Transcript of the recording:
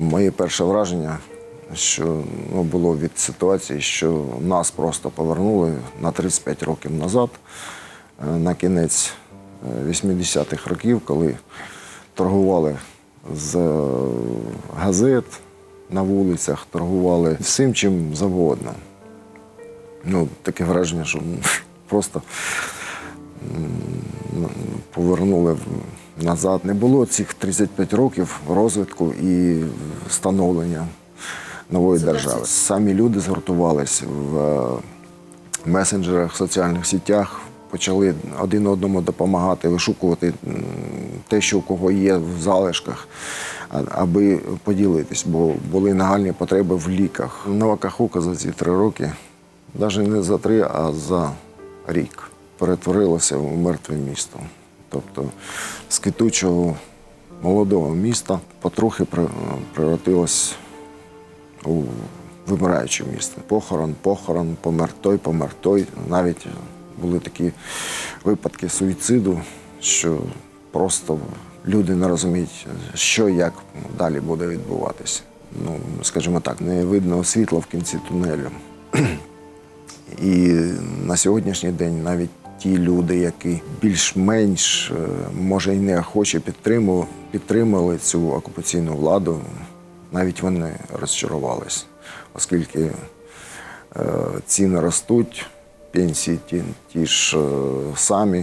Моє перше враження, що ну, було від ситуації, що нас просто повернули на 35 років назад, е, на кінець е, 80-х років, коли торгували з е, газет на вулицях, торгували всім чим завгодно. Ну, таке враження, що просто повернули назад. Не було цих 35 років розвитку і становлення нової держави. Самі люди згуртувались в е, месенджерах, соціальних сітях, почали один одному допомагати, вишукувати те, що у кого є в залишках, аби поділитись, бо були нагальні потреби в ліках. Нова Кахука за ці три роки, навіть не за три, а за рік, перетворилося в мертве місто. Тобто з квітучого молодого міста потрохи превратилось у вимираюче місто. Похорон, похорон, помер той, помер той. Навіть були такі випадки суїциду, що просто люди не розуміють, що і як далі буде відбуватися. Ну, скажімо так, не видно світла в кінці тунелю. І на сьогоднішній день навіть ті люди, які більш-менш, е, може, і неохоче підтримували, підтримали цю окупаційну владу, навіть вони розчарувались, оскільки е, ціни ростуть, пенсії ті, ті ж е, самі,